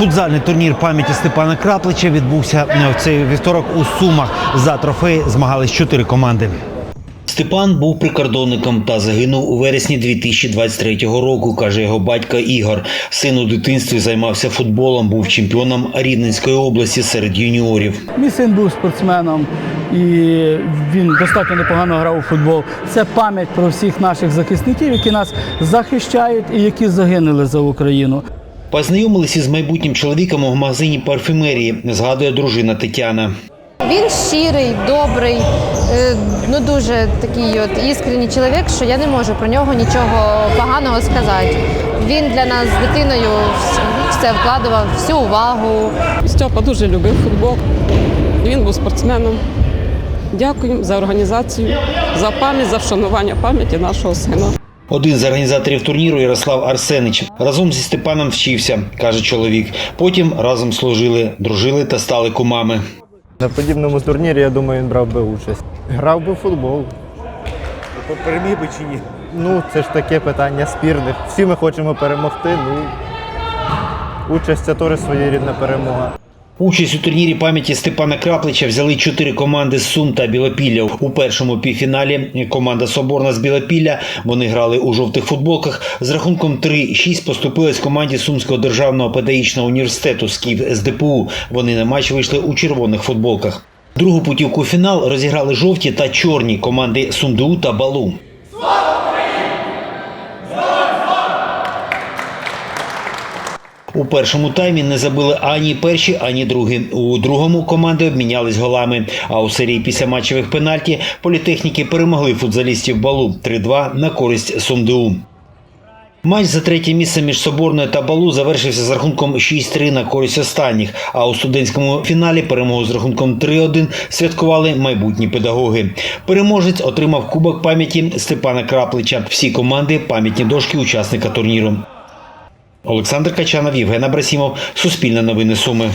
Футзальний турнір пам'яті Степана Краплича відбувся е, в цей вівторок у Сумах. За трофей змагались чотири команди. Степан був прикордонником та загинув у вересні 2023 року, каже його батько Ігор. Син у дитинстві займався футболом, був чемпіоном Рівненської області серед юніорів. Мій син був спортсменом і він достатньо непогано грав у футбол. Це пам'ять про всіх наших захисників, які нас захищають і які загинули за Україну. Познайомилися з майбутнім чоловіком у магазині парфюмерії, згадує дружина Тетяна. Він щирий, добрий, е, ну дуже такий от іскренній чоловік, що я не можу про нього нічого поганого сказати. Він для нас з дитиною все вкладував, всю увагу. Стьопа дуже любив футбол. Він був спортсменом. Дякую за організацію, за пам'ять, за вшанування пам'яті нашого сина. Один з організаторів турніру Ярослав Арсенич разом зі Степаном вчився, каже чоловік. Потім разом служили, дружили та стали кумами. На подібному турнірі, я думаю, він брав би участь. Грав би в футбол. Переміг би чи ні? Ну, це ж таке питання спірне. Всі ми хочемо перемогти. Ну, участь це теж своєрідна перемога. Участь у турнірі пам'яті Степана Краплича взяли чотири команди з Сум та Білопілля. У першому півфіналі команда Соборна з Білопілля. Вони грали у жовтих футболках. З рахунком 3-6 поступилась команді Сумського державного педагогічного університету СКІВ СДПУ. Вони на матч вийшли у червоних футболках. Другу путівку у фінал розіграли жовті та чорні команди Сумду та Балу. У першому таймі не забили ані перші, ані другі. У другому команди обмінялись голами. А у серії після матчевих пенальті політехніки перемогли футзалістів Балу 3-2 на користь СумДУ. Матч за третє місце між Соборною та Балу завершився з рахунком 6-3 на користь останніх. А у студентському фіналі перемогу з рахунком 3-1 святкували майбутні педагоги. Переможець отримав кубок пам'яті Степана Краплича. Всі команди пам'ятні дошки учасника турніру. Олександр Качанов, Євген Абрасімов, Суспільне новини Суми.